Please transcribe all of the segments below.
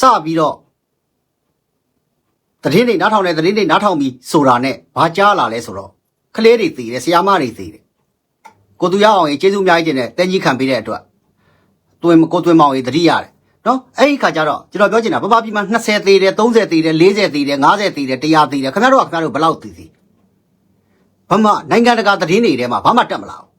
စပြီးတော့တရင်တွေနားထောင်တဲ့တရင်တွေနားထောင်ပြီးဆိုတာနဲ့ဘာကြားလာလဲဆိုတော့ကလေးတွေသေးတယ်ဆရာမတွေသေးတယ်ကိုသူရအောင်ကြီးကျေးဇူးအများကြီးတင်တယ်တင်းကြီးခံပေးတဲ့အတွက်တွင်ကိုတွင်မောင်ကြီးတတိရတယ်နော်အဲ့ဒီခါကျတော့ကျွန်တော်ပြောချင်တာပပပြီးမှ20သေးတယ်30သေးတယ်40သေးတယ်50သေးတယ်100သေးတယ်ခင်ဗျားတို့ကခင်ဗျားတို့ဘယ်လောက်သေးသေးဘာမှနိုင်ငံတကာသတင်းတွေထဲမှာဘာမှတက်မလာဘူး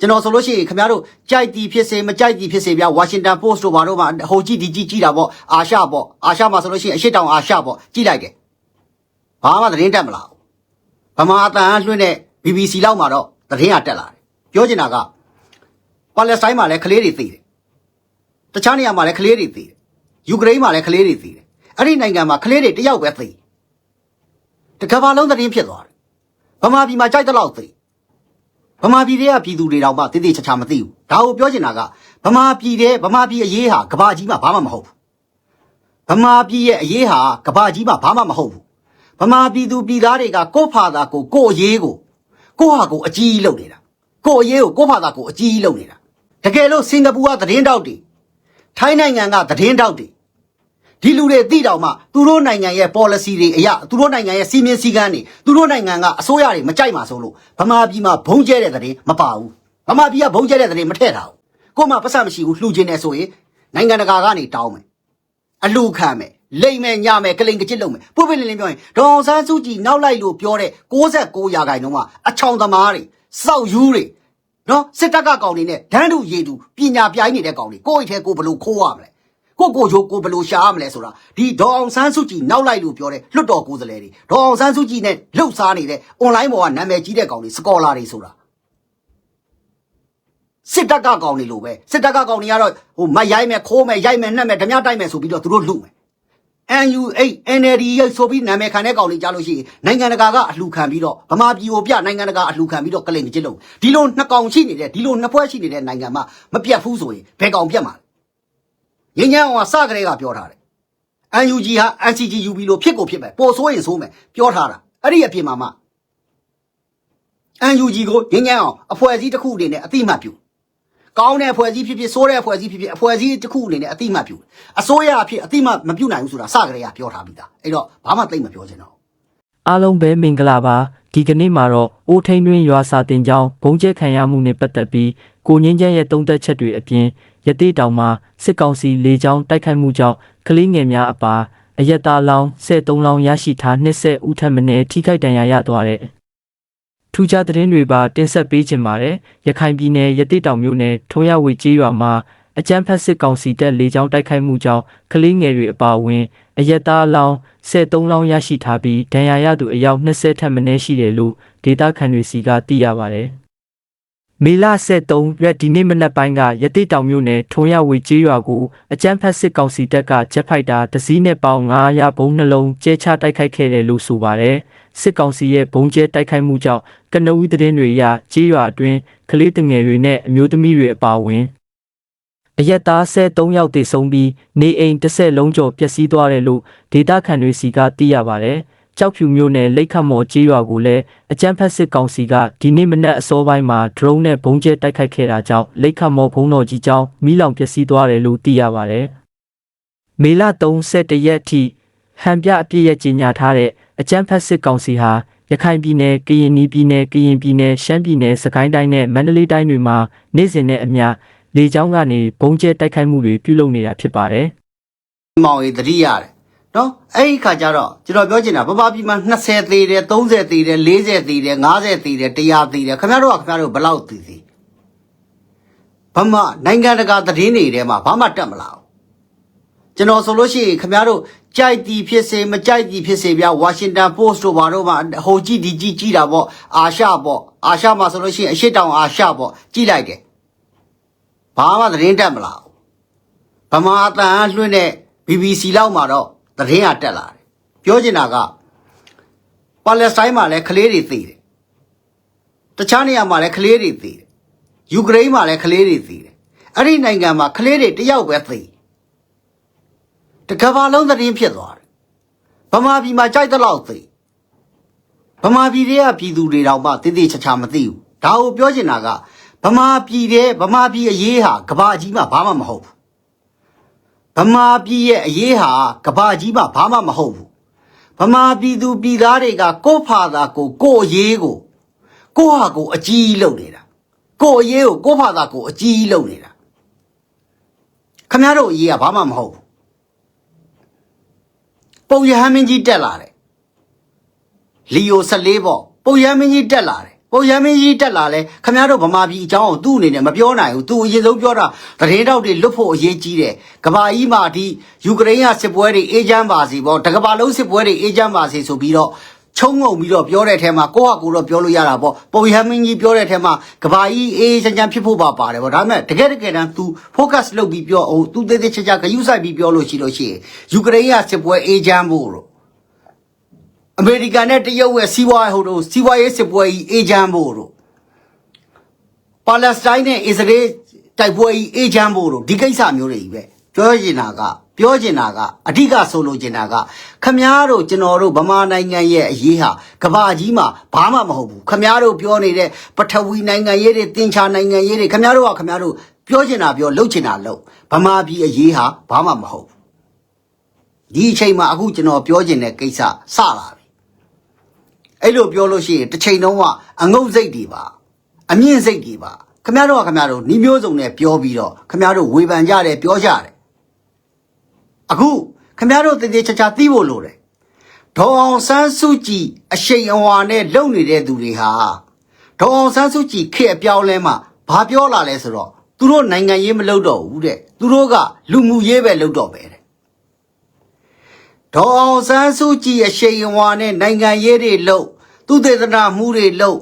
ကျွန်တော်ဆိုလို့ရှိရင်ခင်ဗျားတို့ကြိုက်တီဖြစ်စေမကြိုက်တီဖြစ်စေဗျာဝါရှင်တန်ပို့စ်တို့ဘာတို့မှဟိုကြည့်ဒီကြည့်ကြည့်တာပေါ့အာရှပေါ့အာရှမှာဆိုလို့ရှိရင်အရှိတောင်အာရှပေါ့ကြည့်လိုက်တယ်ဘာမှသတင်းတက်မလာဘူးဗမာအတန်လွှင့်တဲ့ BBC လောက်မှာတော့သတင်းကတက်လာတယ်ပြောချင်တာကပါလက်စတိုင်းမှာလည်းကလေးတွေသိတယ်တခြားနေရာမှာလည်းကလေးတွေသိတယ်ယူကရိန်းမှာလည်းကလေးတွေသိတယ်အဲ့ဒီနိုင်ငံမှာကလေးတွေတယောက်ပဲသိတကဘာလုံးသတင်းဖြစ်သွားတယ်ဗမာပြည်မှာကြိုက်တဲ့လောက်သိ ဗမာပြည်တွေကပြည်သူတွေတောင်မှတိတိကျကျမသိဘူးဒါကိုပြောချင်တာကဗမာပြည်တဲ့ဗမာပြည်အရေးဟာကဘာကြီးမှာဘာမှမဟုတ်ဘူးဗမာပြည်ရဲ့အရေးဟာကဘာကြီးမှာဘာမှမဟုတ်ဘူးဗမာပြည်သူပြည်သားတွေကကိုယ့်ဖာသာကိုကိုယ့်အရေးကိုကိုယ့်ဟာကိုယ်အကြီးလုပ်နေတာကိုယ့်အရေးကိုကိုယ့်ဖာသာကိုယ်အကြီးလုပ်နေတာတကယ်လို့စင်ကာပူကသတင်းတောက်တွေထိုင်းနိုင်ငံကသတင်းတောက်တွေ ဒီလူတွေသိတော့မှသူတို့နိုင်ငံရဲ့ policy တွေအရသူတို့နိုင်ငံရဲ့စီမင်းစည်းကမ်းတွေသူတို့နိုင်ငံကအစိုးရတွေမကြိုက်မှာဆိုလို့ဗမာပြည်မှာဘုံကျဲတဲ့သတင်းမပါဘူးဗမာပြည်ကဘုံကျဲတဲ့သတင်းမထည့်တာဘူးကို့မှာပတ်စံမရှိဘူးလှူခြင်းနေဆိုရင်နိုင်ငံတကာကနေတောင်းမယ်အလှခံမယ်လိမ့်မယ်ညမယ်ကလိန်ကကြစ်လုပ်မယ်ပုပ်ပလင်းလင်းပြောရင်ဒေါအောင်ဆန်းစုကြည်နောက်လိုက်လို့ပြောတဲ့69ရာခိုင်နှုန်းကအချောင်သမားတွေစောက်ယူတွေနော်စစ်တပ်ကကောင်တွေနဲ့ဒန်းတူရေတူပညာပြိုင်းနေတဲ့ကောင်တွေကိုယ့်အိတ်ထဲကိုဘလို့ခိုးရမလဲ ကိုကိုချိုကိုဘလို့ရှာရမလဲဆိုတာဒီဒေါအောင်ဆန်းစုကြည်နောက်လိုက်လို့ပြောတဲ့လွတ်တော်ကိုယ်စားလှယ်တွေဒေါအောင်ဆန်းစုကြည်နဲ့လှုပ်ရှားနေတဲ့ online ပေါ်ကနာမည်ကြီးတဲ့ကောင်တွေစကောလာတွေဆိုတာစစ်တပ်ကကောင်တွေလို့ပဲစစ်တပ်ကကောင်တွေကတော့ဟိုမရိုက်မယ်ခိုးမယ်ရိုက်မယ်နှက်မယ်ဓမြတိုက်မယ်ဆိုပြီးတော့သူတို့လှုပ်မယ် NU8 NLD ရဲ့ဆိုပြီးနာမည်ခံတဲ့ကောင်တွေကြားလို့ရှိရင်နိုင်ငံတကာကအလှခံပြီးတော့ဗမာပြည်ကိုပြနိုင်ငံတကာအလှခံပြီးတော့ကလိန်ကြစ်လုံးဒီလိုနှစ်ကောင်ရှိနေတဲ့ဒီလိုနှစ်ဖွဲ့ရှိနေတဲ့နိုင်ငံမှာမပြတ်ဘူးဆိုရင်ဘယ်ကောင်ပြတ်မှာလဲ ငင်းညံအောင်ကစကလေးကပြောထားတယ် UNG ဟာ NCG UB လို့ဖြစ်ကိုဖြစ်မယ်ပေါ်ဆိုးရင်ဆိုးမယ်ပြောထားတာအဲ့ဒီအပြင်မှာမှ UNG ကိုငင်းညံအောင်အဖွဲ့အစည်းတစ်ခုအနေနဲ့အတိမတ်ပြုကောင်းတဲ့အဖွဲ့အစည်းဖြစ်ဖြစ်ဆိုးတဲ့အဖွဲ့အစည်းဖြစ်ဖြစ်အဖွဲ့အစည်းတစ်ခုအနေနဲ့အတိမတ်ပြုအစိုးရအဖြစ်အတိမတ်မပြုနိုင်ဘူးဆိုတာစကလေးကပြောထားပြီးသားအဲ့တော့ဘာမှသိမ့်မပြောချင်တော့အားလုံးပဲမင်္ဂလာပါဒီကနေ့မှာတော့အိုးထိန်တွင်ရွာစာတင်ကြောင်းဘုံကျဲခံရမှုနဲ့ပတ်သက်ပြီးကိုငင်းကျဲရဲ့တုံးသက်ချက်တွေအပြင် ရသေးတောင်မှာစစ်ကောင်စီလေကြောင်းတိုက်ခိုက်မှုကြောင့်ကလေးငယ်များအပါအယက်သားလောင်း73လောင်းရရှိထား20ဦးထပ်မံထိခိုက်ဒဏ်ရာရသွားတဲ့ထူးခြားသတင်းတွေပါတင်ဆက်ပေးခြင်းပါတယ်ရခိုင်ပြည်နယ်ရသေးတောင်မြို့နယ်ထုံးရဝေကျေးရွာမှာအကြမ်းဖက်စစ်ကောင်စီတပ်လေကြောင်းတိုက်ခိုက်မှုကြောင့်ကလေးငယ်တွေအပါအဝင်အယက်သားလောင်း73လောင်းရရှိထားပြီးဒဏ်ရာရသူအယောက်20ထက်မနည်းရှိတယ်လို့ဒေတာခန်တွေစီကသိရပါတယ်။ မေလ73ရက်ဒီနေ့မနက်ပိုင်းကရတိတောင်မြို့နယ်ထုံရဝေကျေးရွာကိုအကြမ်းဖက်စစ်ကောင်စီတပ်ကဂျက်ဖိုက်တာတစ်စီးနဲ့ပေါင်း900ဘုံနှလုံးကျဲချတိုက်ခိုက်ခဲ့တယ်လို့ဆိုပါတယ်။စစ်ကောင်စီရဲ့ဘုံကျဲတိုက်ခိုက်မှုကြောင့်ကနဦးသတင်းတွေအရကျေးရွာအတွင်းကလေးတငယ်တွေနဲ့အမျိုးသမီးတွေအပါအဝင်အရက်သား73ယောက်တည်ဆုံးပြီးနေအိမ်တစ်ဆက်လုံးကျော်ပျက်စီးသွားတယ်လို့ဒေတာခန်တွေစီကသိရပါတယ်။ ကြောက်ဖြူမျိုးနဲ့လိတ်ခတ်မော်ကြေးရွာကိုလည်းအကြမ်းဖက်စစ်ကောင်စီကဒီနေ့မနက်အစောပိုင်းမှာ drone နဲ့ဘုံကျဲတိုက်ခိုက်ခဲ့တာကြောင့်လိတ်ခတ်မော်ဘုံတော်ကြီးကျောင်းမိလောင်ပျက်စီးသွားတယ်လို့သိရပါတယ်။မေလ31ရက်ထိဟန်ပြအပြည့်ရဲ့ကြီးညာထားတဲ့အကြမ်းဖက်စစ်ကောင်စီဟာရခိုင်ပြည်နယ်၊ကရင်ပြည်နယ်၊ကရင်ပြည်နယ်၊ရှမ်းပြည်နယ်၊စကိုင်းတိုင်းနဲ့မန္တလေးတိုင်းတွေမှာနေ့စဉ်နဲ့အမျှလေကြောင်းကနေဘုံကျဲတိုက်ခိုက်မှုတွေပြုလုပ်နေတာဖြစ်ပါတယ်။မောင်ကြီးတတိရတယ် နော်အဲ့ဒီခါကျတော့ကျွန်တော်ပြောချင်တာပပပြည်မှာ20သေးတယ်30သေးတယ်40သေးတယ်50သေးတယ်100သေးတယ်ခင်ဗျားတို့ကခင်ဗျားတို့ဘယ်လောက်သေးသေးဘာမှနိုင်ငံတကာသတင်းတွေထဲမှာဘာမှတက်မလာဘူးကျွန်တော်ဆိုလို့ရှိရင်ခင်ဗျားတို့ကြိုက်တီဖြစ်စေမကြိုက်တီဖြစ်စေဗျာဝါရှင်တန်ပို့စ်တို့ဘာတို့မှဟိုကြည့်ဒီကြည့်ကြည့်တာပေါ့အာရှပေါ့အာရှမှာဆိုလို့ရှိရင်အရှိတောင်အာရှပေါ့ကြည့်လိုက်တယ်ဘာမှသတင်းတက်မလာဘူးဗမာအတန်လွှင့်တဲ့ BBC လောက်မှာတော့ သတင်းကတက်လာတယ်ပြောချင်တာကပါလက်စတိုင်းမှာလည်းကလေးတွေသေတယ်တခြားနေရာမှာလည်းကလေးတွေသေတယ်ယူကရိန်းမှာလည်းကလေးတွေသေတယ်အဲ့ဒီနိုင်ငံမှာကလေးတွေတယောက်ပဲသေတကဘာလုံးသတင်းဖြစ်သွားတယ်ဗမာပြည်မှာကြိုက်တဲ့လောက်သေဗမာပြည်တွေကပြည်သူတွေတောင်မှတိတိချာချာမသိဘူးဒါကိုပြောချင်တာကဗမာပြည်တဲ့ဗမာပြည်အရေးဟာကဘာကြီးမှာဘာမှမဟုတ်ဘူး ဗဗမာပြည်ရဲ့အရေးဟာကဘာကြီးမှာဘာမှမဟုတ်ဘူးဗမာပြည်သူပြည်သားတွေကကိုယ့်ဖာသာကိုကိုယ့်အရေးကိုကိုယ့်ဟာကိုအကြီးကြီးလုပ်နေတာကိုယ့်အရေးကိုကိုယ့်ဖာသာကိုအကြီးကြီးလုပ်နေတာခမရတို့အရေးကဘာမှမဟုတ်ဘူးပုံရဟန်းမင်းကြီးတက်လာတယ်လီယို14ပေါ့ပုံရဟန်းမင်းကြီးတက်လာတယ် ပုံရဟန်းမင်းကြီးတက်လာလဲခမရတို့ဗမာပြည်အကြောင်းကိုသူ့အနေနဲ့မပြောနိုင်ဘူးသူအရင်ဆုံးပြောတာသတင်းတောက်တွေလွတ်ဖို့အရေးကြီးတယ်ကဘာကြီးမှာဒီယူကရိန်းကစစ်ပွဲတွေအေးချမ်းပါစီပေါ့တကဘာလုံးစစ်ပွဲတွေအေးချမ်းပါစီဆိုပြီးတော့ချုံငုံပြီးတော့ပြောတဲ့အထက်မှာကိုယ့်ဟာကိုယ်တော့ပြောလို့ရတာပေါ့ပုံရဟန်းမင်းကြီးပြောတဲ့အထက်မှာကဘာကြီးအေးအေးချမ်းချမ်းဖြစ်ဖို့ပါပါတယ်ပေါ့ဒါပေမဲ့တကယ်တကယ်တမ်း तू focus လုပ်ပြီးပြောအောင် तू သေးသေးချာချာဂယုစိုက်ပြီးပြောလို့ရှိလို့ရှိရင်ယူကရိန်းကစစ်ပွဲအေးချမ်းဖို့လို့ အမေရိကန်နဲ့တရုတ်ရဲ့စီးပွားရေးဟိုတို့စီးပွားရေးစစ်ပွဲကြီးအေဂျင့်ဖို့တို့ပါလက်စတိုင်းနဲ့အစ္စရေးတိုက်ပွဲကြီးအေဂျင့်ဖို့တို့ဒီကိစ္စမျိုးတွေကြီးပဲပြောချင်တာကပြောချင်တာကအဓိကဆိုလိုချင်တာကခမားတို့ကျွန်တော်တို့ဗမာနိုင်ငံရဲ့အရေးဟာကဘာကြီးမှာဘာမှမဟုတ်ဘူးခမားတို့ပြောနေတဲ့ပထဝီနိုင်ငံရေးတွေတင်ချာနိုင်ငံရေးတွေခမားတို့ကခမားတို့ပြောချင်တာပြောလုပ်ချင်တာလုပ်ဗမာပြည်အရေးဟာဘာမှမဟုတ်ဘူးဒီအချိန်မှာအခုကျွန်တော်ပြောချင်တဲ့ကိစ္စစလာပြီ အဲ့လိုပြောလို့ရှိရင်တစ်ချိန်လုံးကအငုတ်စိတ်တွေပါအမြင့်စိတ်တွေပါခမရတော့ကခမရတော့နှီးမျိုးစုံနဲ့ပြောပြီးတော့ခမရတော့ဝေဖန်ကြတယ်ပြောကြတယ်အခုခမရတော့တည်တည်ချာချာသိဖို့လိုတယ်ဒေါ်အောင်ဆန်းစုကြည်အရှိန်အဝါနဲ့လုံနေတဲ့သူတွေဟာဒေါ်အောင်ဆန်းစုကြည်ခေတ်အပြောင်းလဲမှာဘာပြောလာလဲဆိုတော့သူတို့နိုင်ငံရေးမလုပ်တော့ဘူးတဲ့သူတို့ကလူမှုရေးပဲလုပ်တော့ပဲတဲ့ ဒေါ်အောင်ဆန်းစုကြည်အရှိန်အဝါနဲ့နိုင်ငံရေးတွေလှုပ်သူတေသနာမှုတွေလှုပ်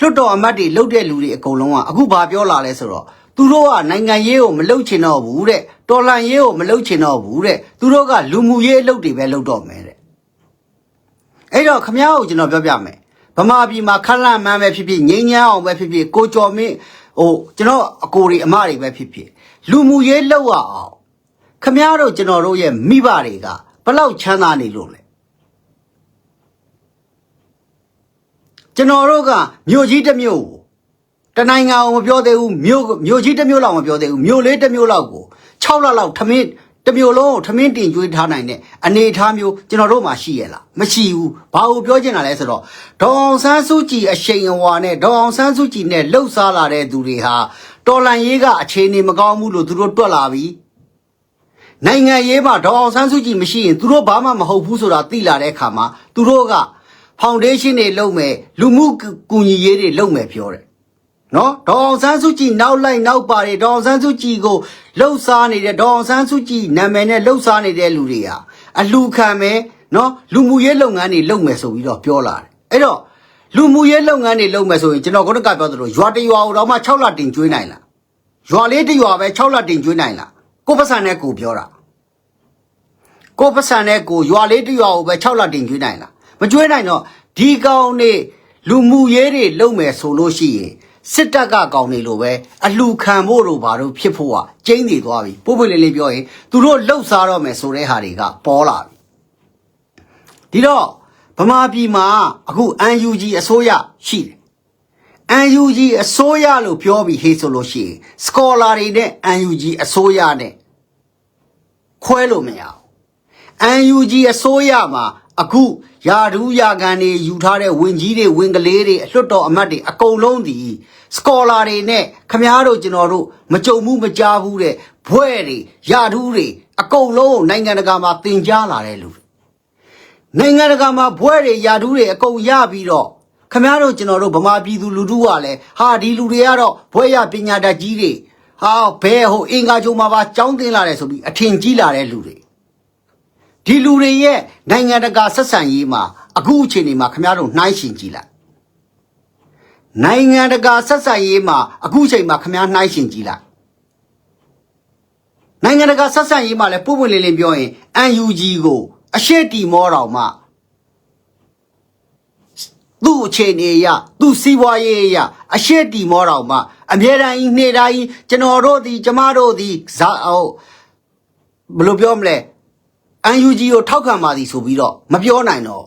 လွတ်တော်အမတ်တွေလှုပ်တဲ့လူတွေအကုန်လုံးကအခုဘာပြောလာလဲဆိုတော့သူတို့ကနိုင်ငံရေးကိုမလှုပ်ချင်တော့ဘူးတဲ့တော်လှန်ရေးကိုမလှုပ်ချင်တော့ဘူးတဲ့သူတို့ကလူမှုရေးအလုပ်တွေပဲလှုပ်တော့မယ်တဲ့အဲ့တော့ခမ ्या ကိုကျွန်တော်ပြောပြမယ်ဗမာပြည်မှာခက်လန့်မှန်းပဲဖြစ်ဖြစ်ငိမ့်ညမ်းအောင်ပဲဖြစ်ဖြစ်ကိုကျော်မင်းဟိုကျွန်တော်အကိုတွေအမတွေပဲဖြစ်ဖြစ်လူမှုရေးလှုပ်ရအောင်ခမည်းတော်ကျွန်တော်တို့ရဲ့မိဘတွေက ဘလောက်ချမ်းသာနေလို့လဲကျွန်တော်တို့ကမြို့ကြီးတစ်မြို့ကိုတနိုင်ငံကိုမပြောသေးဘူးမြို့မြို့ကြီးတစ်မြို့လောက်မပြောသေးဘူးမြို့လေးတစ်မြို့လောက်ကို6လလောက်ထမင်းတစ်မြို့လုံးကိုထမင်းတင်ကျွေးထားနိုင်တဲ့အနေအထားမျိုးကျွန်တော်တို့မှာရှိရလားမရှိဘူးဘာလို့ပြောချင်တာလဲဆိုတော့ဒေါအောင်ဆန်းစုကြည်အရှိန်အဝါနဲ့ဒေါအောင်ဆန်းစုကြည်နဲ့လှုပ်ရှားလာတဲ့သူတွေဟာတော်လန်ရေးကအခြေအနေမကောင်းဘူးလို့သူတို့တွက်လာပြီ နိုင်ငံရေးမှာဒေါ်အောင်ဆန်းစုကြည်မရှိရင်သူတို့ဘာမှမဟုတ်ဘူးဆိုတာသိလာတဲ့အခါမှာသူတို့ကဖောင်ဒေးရှင်းတွေလုပ်မယ်လူမှုကူညီရေးတွေလုပ်မယ်ပြောတယ်နော်ဒေါ်အောင်ဆန်းစုကြည်နောက်လိုက်နောက်ပါတယ်ဒေါ်အောင်ဆန်းစုကြည်ကိုလှုပ်ရှားနေတဲ့ဒေါ်အောင်ဆန်းစုကြည်နာမည်နဲ့လှုပ်ရှားနေတဲ့လူတွေဟာအလူခံမယ်နော်လူမှုရေးလုပ်ငန်းတွေလုပ်မယ်ဆိုပြီးတော့ပြောလာတယ်အဲ့တော့လူမှုရေးလုပ်ငန်းတွေလုပ်မယ်ဆိုရင်ကျွန်တော်ခုနကပြောသလိုရွာတရွာကိုတော့မှ6လတင်ကျွေးနိုင်လားရွာလေးတရွာပဲ6လတင်ကျွေးနိုင်လား ကိုပတ်စံနဲ့ကိုပြောတာကိုပတ်စံနဲ့ကိုရွာလေးတစ်ရွာကိုပဲ6လတင်ကျွေးနိုင်လားမကျွေးနိုင်တော့ဒီကောင်နေလူမှုရေးတွေလုပ်မယ်ဆိုလို့ရှိရင်စစ်တပ်ကကောင်နေလို့ပဲအလှခံဖို့တို့ဘာတို့ဖြစ်ဖို့ကကျင်းနေသွားပြီပို့ပွလေးလေးပြောရင်သူတို့လှုပ်ရှားတော့မယ်ဆိုတဲ့ဟာတွေကပေါ်လာပြီဒီတော့ဗမာပြည်မှာအခု UNG အစိုးရရှိတယ် UNG အစိုးရလို့ပြောပြီးဟေးဆိုလို့ရှိရင် scholar တွေနဲ့ UNG အစိုးရနဲ့ခွဲလို့မရဘူး UNG အစိုးရမှာအခုယာဒူးယာကန်တွေယူထားတဲ့ဝင်ကြီးတွေဝင်ကလေးတွေအလွတ်တော်အမတ်တွေအကုန်လုံးဒီစကောလာတွေနဲ့ခမားတို့ကျွန်တော်တို့မကြုံဘူးမကြားဘူးတဲ့ဘွဲ့တွေယာဒူးတွေအကုန်လုံးကိုနိုင်ငံတကာမှာတင် जा လာတဲ့လူတွေနိုင်ငံတကာမှာဘွဲ့တွေယာဒူးတွေအကုန်ရပြီးတော့ ခမားတို့ကျွန်တော်တို့ဗမာပြည်သူလူထုကလည်းဟာဒီလူတွေကတော့ဘွဲ့ရပညာတတ်ကြီးတွေဟာဘဲဟိုအင်္ဂါကြုံမှာပါចောင်းတင်လာတယ်ဆိုပြီးအထင်ကြီးလာတဲ့လူတွေဒီလူတွေရဲ့နိုင်ငံတကာဆက်ဆံရေးမှာအခုအချိန်ဒီမှာခင်ဗျားတို့နှိုင်းရှင်ကြည့်လိုက်နိုင်ငံတကာဆက်ဆံရေးမှာအခုအချိန်မှာခင်ဗျားနှိုင်းရှင်ကြည့်လိုက်နိုင်ငံတကာဆက်ဆံရေးမှာလည်းပုံပွင့်လင်းလင်းပြောရင် UNG ကို အရှိတီမောတော်မှာ သူ့အခြေအနေအရသူ့စီးပွားရေးအရအရှိတီမောတော်မှာအမြဲတမ်းကြီးနေ့တိုင်းကျွန်တော်တို့ဒီကျမတို့ဒီဇာဟိုဘယ်လိုပြောမလဲ UNG ကိုထောက်ခံပါသည်ဆိုပြီးတော့မပြောနိုင်တော့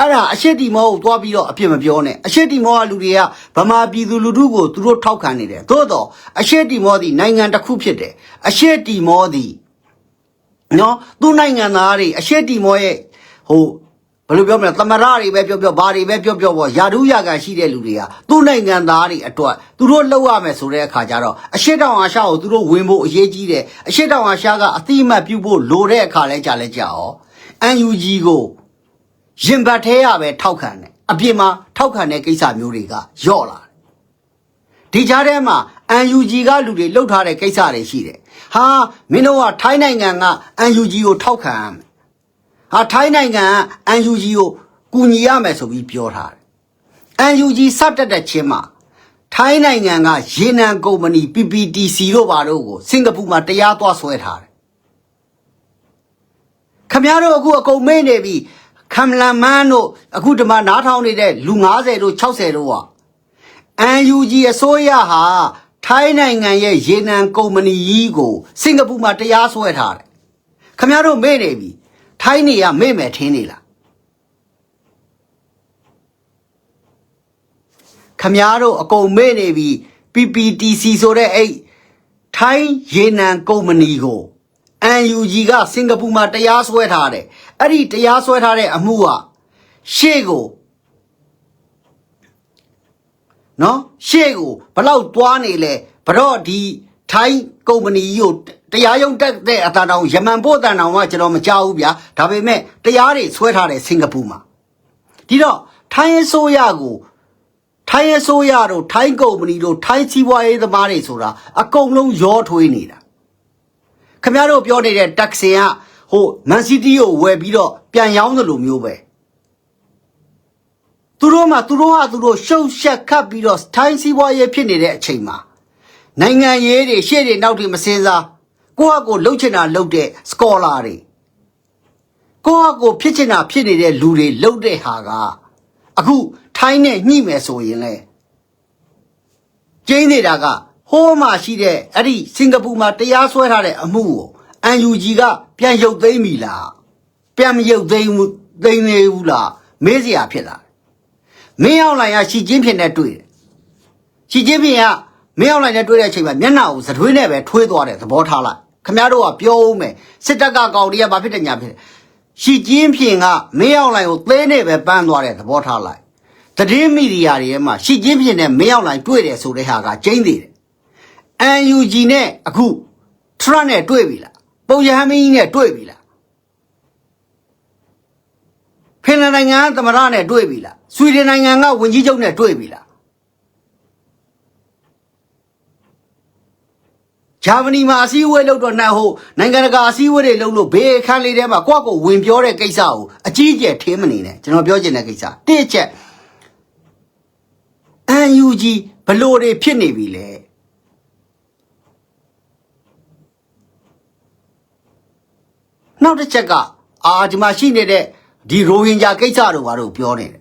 အဲ့ဒါအရှက်တီမောကိုသွားပြီးတော့အပြစ်မပြောနဲ့အရှက်တီမောကလူတွေကဗမာပြည်သူလူထုကိုသူတို့ထောက်ခံနေတယ်သို့တော့အရှက်တီမောသည်နိုင်ငံတစ်ခုဖြစ်တယ်အရှက်တီမောသည်နော်သူ့နိုင်ငံသားတွေအရှက်တီမောရဲ့ဟို ဘယ်လိုပြောမလဲသမရတွေပဲပြောပြောဘာတွေပဲပြောပြောပေါ့ယာဒူးယာကန်ရှိတဲ့လူတွေကသူ့နိုင်ငံသားတွေအတွက်သူတို့လှုပ်ရမယ်ဆိုတဲ့အခါကျတော့အရှက်တောင်အာရှကိုသူတို့ဝင်ဖို့အရေးကြီးတယ်အရှက်တောင်အာရှကအတိအမှတ်ပြုဖို့လိုတဲ့အခါလဲကြာလဲကြာဩ UNG ကိုရင်ဘတ်သေးရပဲထောက်ခံတယ်အပြင်မှာထောက်ခံတဲ့ကိစ္စမျိုးတွေကယော့လာတယ်ဒီကြားထဲမှာ UNG ကလူတွေလှုပ်ထားတဲ့ကိစ္စတွေရှိတယ်ဟာမင်းတို့ကထိုင်းနိုင်ငံက UNG ကိုထောက်ခံရမယ် ဟာထိုင်းနိုင်ငံက UNG ကိုကူညီရမယ်ဆိုပြီးပြောထားတယ် UNG စတက်တဲ့ချင်းမှာထိုင်းနိုင်ငံကရေနံကုမ္ပဏီ PPTC တို့ဘာတို့ကိုစင်ကာပူမှာတရားသွားဆွဲထားတယ်ခမရတို့အခုအကုန်မေ့နေပြီခမလန်မန်းတို့အခုဒီမှာနားထောင်နေတဲ့လူ90တို့60တို့က UNG အစိုးရဟာထိုင်းနိုင်ငံရဲ့ရေနံကုမ္ပဏီကြီးကိုစင်ကာပူမှာတရားစွဲထားတယ်ခမရတို့မေ့နေပြီ ထိုင်းနေရမေ့မယ်ထင်းနေလားခမရတို့အကုန်မေ့နေပြီ PPTC ဆိုတဲ့အဲ့ထိုင်းရေနံကုမ္ပဏီကို UNG ကစင်ကာပူမှာတရားစွဲထားတယ်အဲ့ဒီတရားစွဲထားတဲ့အမှုကရှေ့ကိုနော်ရှေ့ကိုဘလောက်သွားနေလဲဘတော့ဒီထိုင်းကုမ္ပဏီကြီးကို တရားရုံးတက်တဲ့အတန်တောင်ယမန်ပို့တန်တောင်ကကျွန်တော်မကြောက်ဘူးဗျာဒါပေမဲ့တရားတွေဆွဲထားတယ်စင်ကာပူမှာဒီတော့ထိုင်းအစိုးရကိုထိုင်းအစိုးရတို့ထိုင်းကုမ္ပဏီတို့ထိုင်းစီးပွားရေးသမားတွေဆိုတာအကုန်လုံးရောထွေးနေတာခင်ဗျားတို့ပြောနေတဲ့တက်ဆင်ကဟိုမန်စီးတီးကိုဝယ်ပြီးတော့ပြန်ရောင်းသလိုမျိုးပဲသူတို့မှသူတို့ဟာသူတို့ရှုပ်ရှက်ခတ်ပြီးတော့ထိုင်းစီးပွားရေးဖြစ်နေတဲ့အချိန်မှာနိုင်ငံရေးတွေရှေ့တွေနောက်တွေမစင်စား ကိုယ့်ဟာကိုယ်လှုပ်ချင်တာလှုပ်တဲ့စကောလာတွေကိုယ့်ဟာကိုယ်ဖြစ်ချင်တာဖြစ်နေတဲ့လူတွေလှုပ်တဲ့ဟာကအခုထိုင်းနဲ့ညှိမယ်ဆိုရင်လေကျင်းနေတာကဟိုးမှရှိတဲ့အဲ့ဒီစင်ကာပူမှာတရားစွဲထားတဲ့အမှုကို UNG ကပြန်ရုပ်သိမ်းပြီလားပြန်မရုပ်သိမ်းဘူးသိမ်းနေဘူးလားမေးစရာဖြစ်လာတယ်မင်းအောင်လိုင်ကရှီကျင်းဖြစ်နေတွေ့တယ်ရှီကျင်းဖြစ်ကမင်းအောင်လိုင်နဲ့တွေ့တဲ့အချိန်မှာမျက်နှာကိုသထွေးနဲ့ပဲထွေးသွားတယ်သဘောထားလိုက် ခမရတို့ကပြောဦးမယ်စစ်တပ်ကကောင်တွေကဘာဖြစ်တယ်ညာဖြစ်တယ်ရှီကျင်းဖြစ်ကမင်းအောင်လိုင်ကိုသဲနဲ့ပဲပန်းသွားတယ်သဘောထားလိုက်သတင်းမီဒီယာတွေထဲမှာရှီကျင်းပြင်းနဲ့မင်းအောင်လိုင်တွေ့တယ်ဆိုတဲ့ဟာကကျင်းသေးတယ်။ UNG နဲ့အခုထရန့်နဲ့တွေ့ပြီလား။ပုံရဟမင်းကြီးနဲ့တွေ့ပြီလား။ဖင်လန်နိုင်ငံကသမရနဲ့တွေ့ပြီလား။ဆွီဒင်နိုင်ငံကဝန်ကြီးချုပ်နဲ့တွေ့ပြီလား။ ဂျာမနီမှာအစည်းအဝေးလုပ်တော့နှံ့ဟိုနိုင်ငံတကာအစည်းအဝေးတွေလုပ်လို့ဘေးအခန်းလေးထဲမှာကိုယ့်ကိုယ်ဝင်ပြောတဲ့ကိစ္စကိုအကြီးအကျယ်ထင်းမနေနဲ့ကျွန်တော်ပြောချင်တဲ့ကိစ္စတစ်ချက် UNG ဘလို့တွေဖြစ်နေပြီလဲနောက်တစ်ချက်ကအာဒီမှာရှိနေတဲ့ဒီရိုဟင်ဂျာကိစ္စတို့ဘာလို့ပြောနေတယ်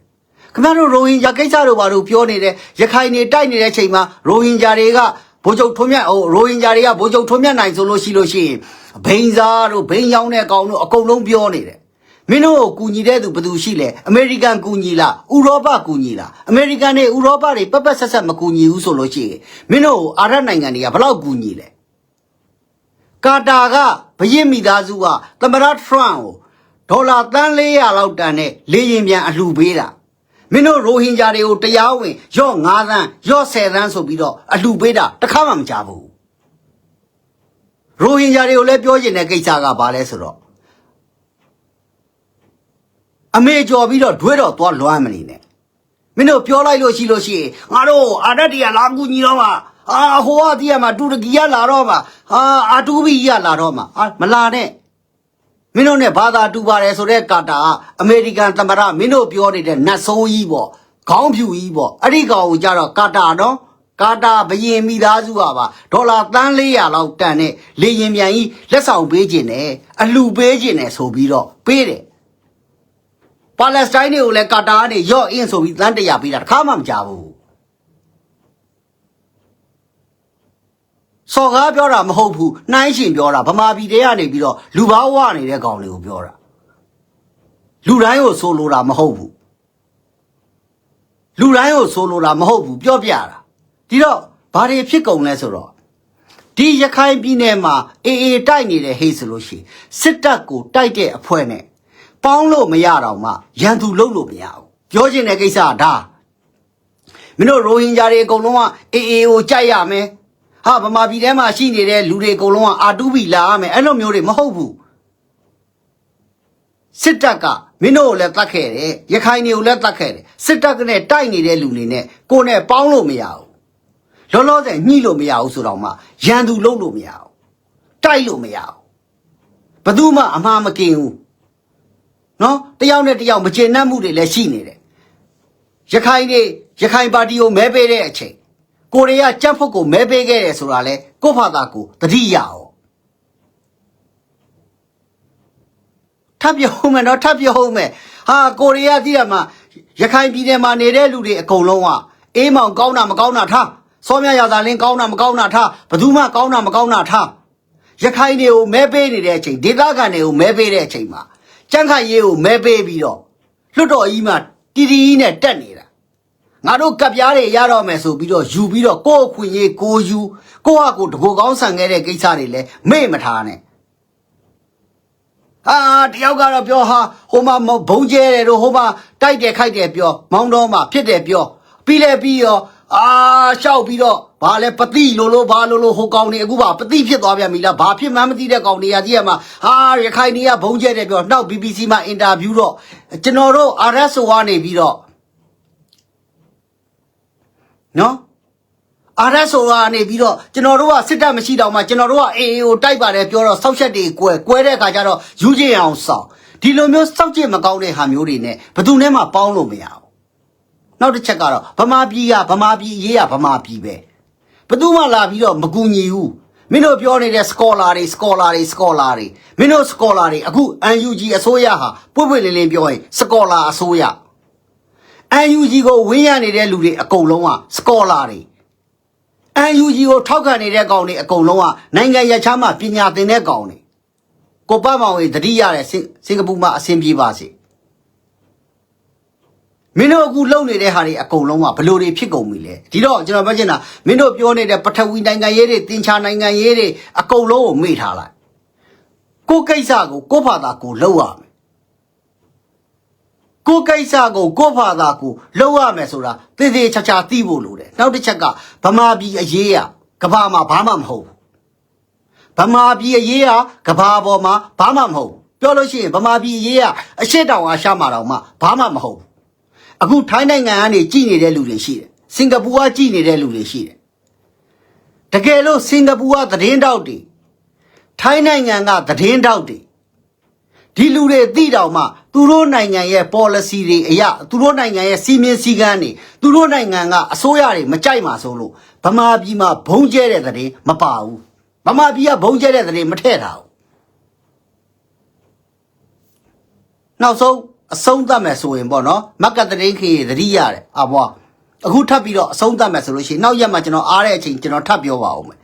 ခင်ဗျားတို့ရိုဟင်ဂျာကိစ္စတို့ဘာလို့ပြောနေတယ်ရခိုင်နေတိုက်နေတဲ့အချိန်မှာရိုဟင်ဂျာတွေက ဘိုးချုပ်ထွန်းမြတ်ဟိုရိုဟင်ဂျာတွေကဘိုးချုပ်ထွန်းမြတ်နိုင်ဆိုလို့ရှိလို့ရှိရင်ဘိန်းစားတို့ဘိန်းရောင်းတဲ့အကောင်တို့အကုန်လုံးပြောနေတယ်မင်းတို့ကိုကူညီတဲ့သူဘယ်သူရှိလဲအမေရိကန်ကူညီလားဥရောပကူညီလားအမေရိကန်နဲ့ဥရောပတွေပတ်ပတ်ဆက်ဆက်မကူညီဘူးဆိုလို့ရှိရင်မင်းတို့ကိုအာရပ်နိုင်ငံတွေကဘယ်လောက်ကူညီလဲကာတာကဘရင်မိသားစုကသမရထရန့်ကိုဒေါ်လာတန်း400လောက်တန်တဲ့လေရင်ပြန်အလှူပေးတာ မင်းတို့ရိုဟင်ဂျာတွေကိုတရားဝင်ရော့9သန်းရော့10သန်းဆိုပြီးတော့အလှူပေးတာတစ်ခါမှမကြဘူးရိုဟင်ဂျာတွေကိုလည်းပြောကျင်တဲ့ကိစ္စကဘာလဲဆိုတော့အမေကြော်ပြီးတော့ဒွဲတော့သွားလွမ်းမနေနဲ့မင်းတို့ပြောလိုက်လို့ရှိလို့ရှိရင်ငါတို့အာရတ်တီကလာကူညီတော့မှာအာဟိုကတီးရမှာတူရကီကလာတော့မှာဟာအာတူဘီကလာတော့မှာအာမလာနဲ့ မင်းတို့နဲ့ဘာသာတူပါတယ်ဆိုတဲ့ကာတာကအမေရိကန်သမ္မတမင်းတို့ပြောနေတဲ့နတ်ဆိုးကြီးပေါ့ခေါင်းဖြူကြီးပေါ့အဲ့ဒီကောင်ကိုကြတော့ကာတာနော်ကာတာဘယင်မိသားစုကပါဒေါ်လာတန်း400လောက်တန်တဲ့လေရင်မြန်ကြီးလက်ဆောင်ပေးခြင်းနဲ့အလှပေးခြင်းနဲ့ဆိုပြီးတော့ပေးတယ်ပါလက်စတိုင်းတွေကိုလည်းကာတာကနေရော့အင်းဆိုပြီးတန်းတရာပေးတာတစ်ခါမှမကြဘူး စော်ကားပြောတာမဟုတ်ဘူးနှိုင်းရှင်ပြောတာဗမာပြည်တဲကနေပြီးတော့လူဘာဝနေတဲ့ကောင်တွေကိုပြောတာလူတိုင်းကိုဆိုလိုတာမဟုတ်ဘူးလူတိုင်းကိုဆိုလိုတာမဟုတ်ဘူးပြောပြတာဒီတော့ဘာတွေဖြစ်ကုန်လဲဆိုတော့ဒီရခိုင်ပြည်နယ်မှာအေအေတိုက်နေတဲ့ဟေးဆိုလို့ရှိရင်စစ်တပ်ကိုတိုက်တဲ့အဖွဲ့နဲ့ပေါင်းလို့မရတော့မှရန်သူလုံးလို့မရဘူးပြောချင်တဲ့ကိစ္စကဒါမင်းတို့ရိုဟင်ဂျာတွေအကုန်လုံးကအေအေကိုကြိုက်ရမယ် ဟာဗမာပြည်ထဲမှာရှိနေတဲ့လူတွေအကုန်လုံးကအာတူဘီလာရမယ်အဲ့လိုမျိုးတွေမဟုတ်ဘူးစစ်တပ်ကမင်းတို့ကိုလည်းတတ်ခဲ့တယ်ရခိုင်တွေကိုလည်းတတ်ခဲ့တယ်စစ်တပ်ကနဲ့တိုက်နေတဲ့လူတွေနဲ့ကိုယ်နဲ့ပေါင်းလို့မရဘူးလောလောဆယ်ညှိလို့မရဘူးဆိုတော့မှရန်သူလုံးလို့မရဘူးတိုက်လို့မရဘူးဘယ်သူမှအမှားမကင်ဘူးနော်တယောက်နဲ့တယောက်မကျေနပ်မှုတွေလည်းရှိနေတယ်ရခိုင်တွေရခိုင်ပါတီကိုမဲပေးတဲ့အချိန် ကိုရီးယားကြက်ဖုတ်ကိုမဲပေးခဲ့တယ်ဆိုတာလဲကိုယ့်ဖာသာကိုတတိယအောင်ထပ်ပြောမယ်နော်ထပ်ပြောမယ်ဟာကိုရီးယားပြည်မှာရခိုင်ပြည်နယ်မှာနေတဲ့လူတွေအကုန်လုံးကအေးမောင်ကောင်းတာမကောင်းတာထားစောမြရာသာလင်းကောင်းတာမကောင်းတာထားဘယ်သူမှကောင်းတာမကောင်းတာထားရခိုင်တွေကိုမဲပေးနေတဲ့အချိန်ဒေသခံတွေကိုမဲပေးတဲ့အချိန်မှာကြန့်ခိုင်ရေးကိုမဲပေးပြီးတော့လွတ်တော်ကြီးမှာတီတီကြီးနဲ့တက်နေတာ ငါတို့ကပ်ပြားတွေရတော့မယ်ဆိုပြီးတော့ယူပြီးတော့ကိုယ့်အခွင့်အရေးကိုယူကိုယ့်ဟာကိုယ်တကူကောင်းဆန်ခဲ့တဲ့ကိစ္စတွေလည်းမေ့မထားနဲ့အာတယောက်ကတော့ပြောဟာဟိုမှာမဘုံကျဲတယ်တို့ဟိုမှာတိုက်တယ်ခိုက်တယ်ပြော မောင်းတော့မှာဖြစ်တယ်ပြော ပြီးလဲပြီးရောအာရှောက်ပြီးတော့ဘာလဲပတိလိုလိုဘာလိုလိုဟိုကောင်နေအခုပါပတိဖြစ်သွားပြန်ပြီလားဘာဖြစ်မှန်းမသိတဲ့ကောင်တွေကကြီးရမှာဟာရခိုင်နေကဘုံကျဲတယ်ပြောနောက် BBC မှာအင်တာဗျူးတော့ကျွန်တော်တို့ RSO ကနေပြီးတော့ နော်အာရဆိုကနေပြီးတော့ကျွန်တော်တို့ကစစ်တပ်မရှိတော့မှကျွန်တော်တို့ကအေအေကိုတိုက်ပါတယ်ပြောတော့စောက်ချက်တွေကွဲကွဲတဲ့အခါကျတော့ယူကျင်အောင်စောင့်ဒီလိုမျိုးစောက်ကျင်မကောင်းတဲ့ဟာမျိုးတွေနဲ့ဘယ်သူနဲ့မှပေါင်းလို့မရဘူးနောက်တစ်ချက်ကတော့ဗမာပြည်ကဗမာပြည်ရေးရဗမာပြည်ပဲဘယ်သူမှလာပြီးတော့မကူညီဘူးမင်းတို့ပြောနေတဲ့ scholar တွေ scholar တွေ scholar တွေမင်းတို့ scholar တွေအခု UNG အစိုးရဟာပွင့်ပွင့်လင်းလင်းပြောရင် scholar အစိုးရ UNG ကိုဝင်းရနေတဲ့လူတွေအကုန်လုံးက scholar တွေ UNG ကိုထောက်ခံနေတဲ့ကောင်တွေအကုန်လုံးကနိုင်ငံရခြားမှာပညာသင်တဲ့ကောင်တွေကိုပတ်မောင်ကြီးတတိရတဲ့စင်စင်ကာပူမှာအဆင်ပြေပါစေမင်းတို့အခုလုံနေတဲ့ဟာတွေအကုန်လုံးကဘလို့တွေဖြစ်ကုန်ပြီလေဒီတော့ကျွန်တော်ပြောချင်တာမင်းတို့ပြောနေတဲ့ပထဝီနိုင်ငံရေးတွေတင်ချာနိုင်ငံရေးတွေအကုန်လုံးကိုမေ့ထားလိုက်ကိုယ်ကိစ္စကိုကိုယ့်ဘာသာကိုလုပ်ရမယ် ကိုကိစ္စကိုကိုဖာသာကိုလောက်ရမယ်ဆိုတာသေသေးချာချာသိဖို့လိုတယ်နောက်တစ်ချက်ကဗမာပြည်အရေးရကဘာမှာဘာမှမဟုတ်ဗမာပြည်အရေးရကဘာပေါ်မှာဘာမှမဟုတ်ပြောလို့ရှိရင်ဗမာပြည်ရေးကအရှိတောင်အာရှမှာတောင်မှဘာမှမဟုတ်အခုထိုင်းနိုင်ငံကနေကြည်နေတဲ့လူတွေရှိတယ်စင်ကာပူကကြည်နေတဲ့လူတွေရှိတယ်တကယ်လို့စင်ကာပူကသတင်းတောက်တွေထိုင်းနိုင်ငံကသတင်းတောက်တွေ ဒီလူတွေသိတောင်မှသူတို့နိုင်ငံရဲ့ policy တွေအရာသူတို့နိုင်ငံရဲ့စီမင်းစည်းကမ်းတွေသူတို့နိုင်ငံကအစိုးရတွေမကြိုက်မှာဆိုလို့ဗမာပြည်မှာဘုံကျဲတဲ့တဲ့မပါဘူးဗမာပြည်ကဘုံကျဲတဲ့တဲ့မထည့်တာဘူးနောက်ဆုံးအဆုံးသတ်မယ်ဆိုရင်ပေါ့နော်မက်ကတရင်ခေသတိရတယ်အဘွားအခုထပ်ပြီးတော့အဆုံးသတ်မယ်ဆိုလို့ရှိရင်နောက်ရက်မှာကျွန်တော်အားတဲ့အချိန်ကျွန်တော်ထပ်ပြောပါဦးမယ်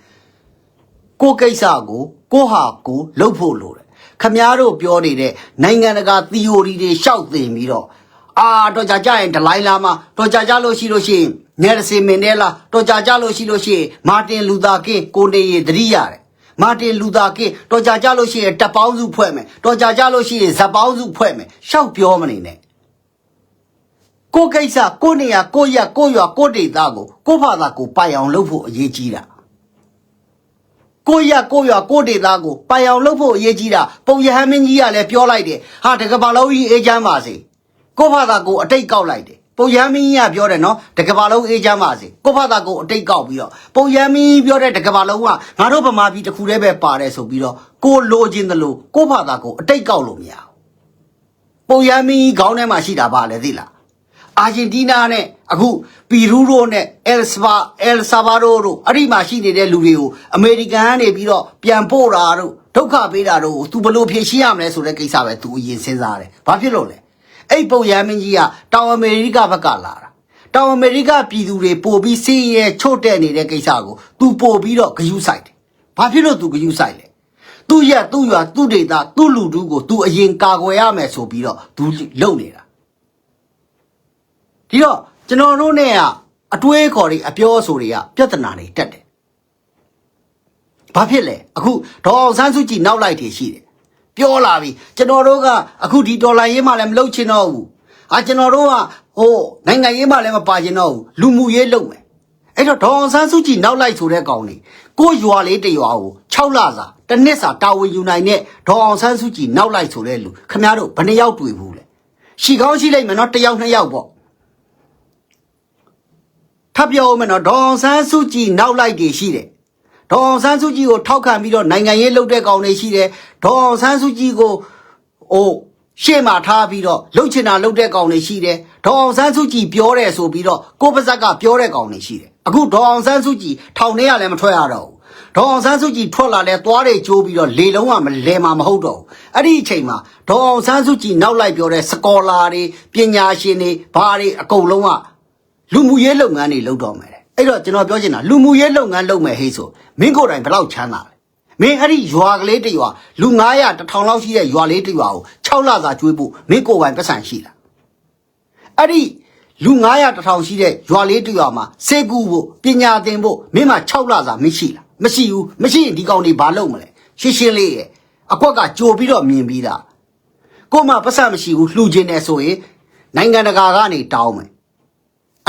ကိုယ်ကိစ္စကိုကိုယ့်ဟာကိုယ်လှုပ်ဖို့လိုတယ် ခမားတို့ပြောနေတဲ့နိုင်ငံတကာ theory တွေရှောက်သိပြီးတော့အာတော့ကြာကြရင်ဒလိုင်းလာမှာတော့ကြာကြလို့ရှိလို့ရှိရင်နယ်ရစီမင်ဒဲလာတော့ကြာကြလို့ရှိလို့ရှိရင်မာတင်လူသာကင်းကိုနေရသတိရတယ်မာတင်လူသာကင်းတော့ကြာကြလို့ရှိရင်တပ်ပေါင်းစုဖွဲ့မယ်တော့ကြာကြလို့ရှိရင်ဇက်ပေါင်းစုဖွဲ့မယ်ရှောက်ပြောမနေနဲ့ကိုယ်ကိစ္စကိုယ်နေရာကိုယ့်ရက်ကိုယ့်ရွာကိုယ့်ဒေသကိုကိုယ့်ဘာသာကိုပိုင်အောင်လုပ်ဖို့အရေးကြီးတာ ကိုယ့်ရက်ကိုယ့်ရွာကိုယ့်ဒေသကိုပိုင်အောင်လုပ်ဖို့အရေးကြီးတာပုံရဟန်းမင်းကြီးကလည်းပြောလိုက်တယ်ဟာတကဘာလုံးကြီးအေးချမ်းပါစေကိုယ့်ဘာသာကိုအတိတ်ကောက်လိုက်တယ်ပုံရဟန်းမင်းကြီးကပြောတယ်နော်တကဘာလုံးအေးချမ်းပါစေကိုယ့်ဘာသာကိုအတိတ်ကောက်ပြီးတော့ပုံရဟန်းမင်းကြီးပြောတဲ့တကဘာလုံးကငါတို့ဗမာပြည်တစ်ခုတည်းပဲပါတယ်ဆိုပြီးတော့ကိုယ်လိုချင်တယ်လို့ကိုယ့်ဘာသာကိုအတိတ်ကောက်လို့မရဘူးပုံရမင်းကြီးခေါင်းထဲမှာရှိတာပါလေသိလား အာဂျင်တီးနားနဲ့အခုပီရူးတို့နဲ့အယ်စပါအယ်ဆာဗာဒိုတို့အဲ့ဒီမှာရှိနေတဲ့လူတွေကိုအမေရိကန်ကနေပြီးတော့ပြန်ပို့တာတို့ဒုက္ခပေးတာတို့သူဘလို့ဖြေရှင်းရမလဲဆိုတဲ့ကိစ္စပဲသူအရင်စဉ်းစားတယ်ဘာဖြစ်လို့လဲအဲ့ပုံရမင်းကြီးကတောင်အမေရိကဘက်ကလာတာတောင်အမေရိကပြည်သူတွေပို့ပြီးစီးရဲချို့တဲ့နေတဲ့ကိစ္စကိုသူပို့ပြီးတော့ဂယုဆိုင်တယ်ဘာဖြစ်လို့သူဂယုဆိုင်လဲသူ့ရက်သူ့ရွာသူ့ဒေသသူ့လူတူကိုသူအရင်ကာကွယ်ရမယ်ဆိုပြီးတော့သူလုံနေတာ ဒီတော့ကျွန်တော်တို့နဲ့ကအတွေးခေါ်တွေအပြောအဆိုတွေကပြဿနာတွေတက်တယ်ဘာဖြစ်လဲအခုဒေါ်အောင်ဆန်းစုကြည်နောက်လိုက်တွေရှိတယ်ပြောလာပြီကျွန်တော်တို့ကအခုဒီဒေါ်လာရေးမှလည်းမလုပ်ချင်တော့ဘူးအာကျွန်တော်တို့ကဟိုနိုင်ငံရေးမှလည်းမပါချင်တော့ဘူးလူမှုရေးလုပ်မယ်အဲ့တော့ဒေါ်အောင်ဆန်းစုကြည်နောက်လိုက်ဆိုတဲ့ကောင်လေးကိုရွာလေးတရွာကို6လစာတစ်နှစ်စာတာဝန်ယူနိုင်တဲ့ဒေါ်အောင်ဆန်းစုကြည်နောက်လိုက်ဆိုတဲ့လူခမရတို့ဘယ်နှယောက်တွေ့ဘူးလဲရှိကောင်းရှိလိုက်မယ်နော်တစ်ယောက်နှစ်ယောက်ပေါ့ ထပ်ပြောဦးမယ်နော်ဒေါ်အောင်ဆန်းစုကြည်နောက်လိုက်တွေရှိတယ်ဒေါ်အောင်ဆန်းစုကြည်ကိုထောက်ခံပြီးတော့နိုင်ငံရေးလုပ်တဲ့ကောင်တွေရှိတယ်ဒေါ်အောင်ဆန်းစုကြည်ကိုဟိုရှေ့မှာထားပြီးတော့လှုပ်ချင်တာလှုပ်တဲ့ကောင်တွေရှိတယ်ဒေါ်အောင်ဆန်းစုကြည်ပြောတယ်ဆိုပြီးတော့ကိုပါဇက်ကပြောတဲ့ကောင်တွေရှိတယ်အခုဒေါ်အောင်ဆန်းစုကြည်ထောင်ထဲရလည်းမထွက်ရတော့ဘူးဒေါ်အောင်ဆန်းစုကြည်ထွက်လာလဲသွားတွေကျိုးပြီးတော့လေလုံးကမလဲမှာမဟုတ်တော့ဘူးအဲ့ဒီအချိန်မှာဒေါ်အောင်ဆန်းစုကြည်နောက်လိုက်ပြောတဲ့စကောလာတွေပညာရှင်တွေဘာတွေအကုန်လုံးက လူမှုရေးလုပ်ငန်းတွေလုပ်တော့မယ်တဲ့အဲ့တော့ကျွန်တော်ပြောချင်တာလူမှုရေးလုပ်ငန်းလုပ်မယ်ဟေးဆိုမင်းကိုယ်တိုင်ဘယ်လောက်ချမ်းသာလဲမင်းအဲ့ဒီရွာကလေးတစ်ရွာလူ900 1000လောက်ရှိတဲ့ရွာလေးတစ်ရွာကို6လစာကျွေးဖို့မင်းကိုယ်ပိုင်ပတ်စံရှိလားအဲ့ဒီလူ900 1000ရှိတဲ့ရွာလေးတစ်ရွာမှာစေကူဖို့ပညာသင်ဖို့မင်းမှာ6လစာမရှိလားမရှိဘူးမရှိရင်ဒီကောင်တွေဘာလုပ်မလဲရှင်းရှင်းလေးရဲ့အကွက်ကကြိုပြီးတော့မြင်ပြီးသားကို့မှာပတ်စံမရှိဘူးလှူခြင်းတယ်ဆိုရင်နိုင်ငံတကာကနေတောင်းမယ်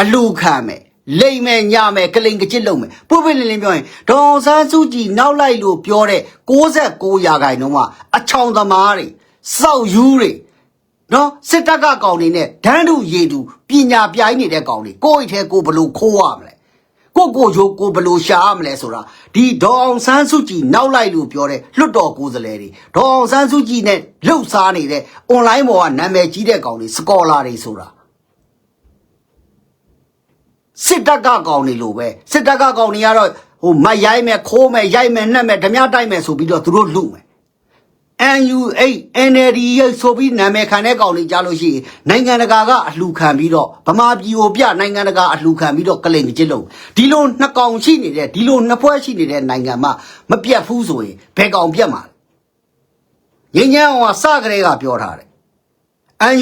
အလူခံမယ်လိမ့်မယ်ညမယ်ကလိန်ကကြစ်လုံးမယ်ပုပ်ပိလင်းလင်းပြောရင်ဒေါ်အောင်ဆန်းစုကြည်နောက်လိုက်လို့ပြောတဲ့69ရာခိုင်နှုန်းကအချောင်သမားတွေစောက်ယူတွေနော်စစ်တပ်ကကောင်တွေနဲ့ဒန်းတူရေတူပညာပြိုင်နေတဲ့ကောင်တွေကိုယ့်အိတ်ထဲကိုဘလို့ခိုးရမလဲကိုကိုချိုးကိုဘလို့ရှာရမလဲဆိုတာဒီဒေါ်အောင်ဆန်းစုကြည်နောက်လိုက်လို့ပြောတဲ့လွတ်တော်ကိုယ်စားလှယ်တွေဒေါ်အောင်ဆန်းစုကြည်နဲ့လှုပ်ရှားနေတဲ့ online ပေါ်ကနာမည်ကြီးတဲ့ကောင်တွေစကောလာတွေဆိုတာ စစ်တပ်ကကောင်နေလို့ပဲစစ်တပ်ကကောင်နေကတော့ဟိုမတ်ရိုက်မယ်ခိုးမယ်ရိုက်မယ်နှက်မယ်ဓမြတိုက်မယ်ဆိုပြီးတော့သူတို့လူမယ် NUA NLD ရုပ်ဆိုပြီးနာမည်ခံတဲ့ကောင်တွေကြားလို့ရှိရင်နိုင်ငံတကာကအလှူခံပြီးတော့ဗမာပြည်ကိုပြနိုင်ငံတကာအလှူခံပြီးတော့ကလိန်ကြစ်လုံးဒီလိုနှစ်ကောင်ရှိနေတဲ့ဒီလိုနှစ်ဖွဲ့ရှိနေတဲ့နိုင်ငံမှာမပြတ်ဘူးဆိုရင်ဘယ်ကောင်ပြတ်မှာလဲငញ្ញမ်းအောင်ကစကလေးကပြောထားတယ်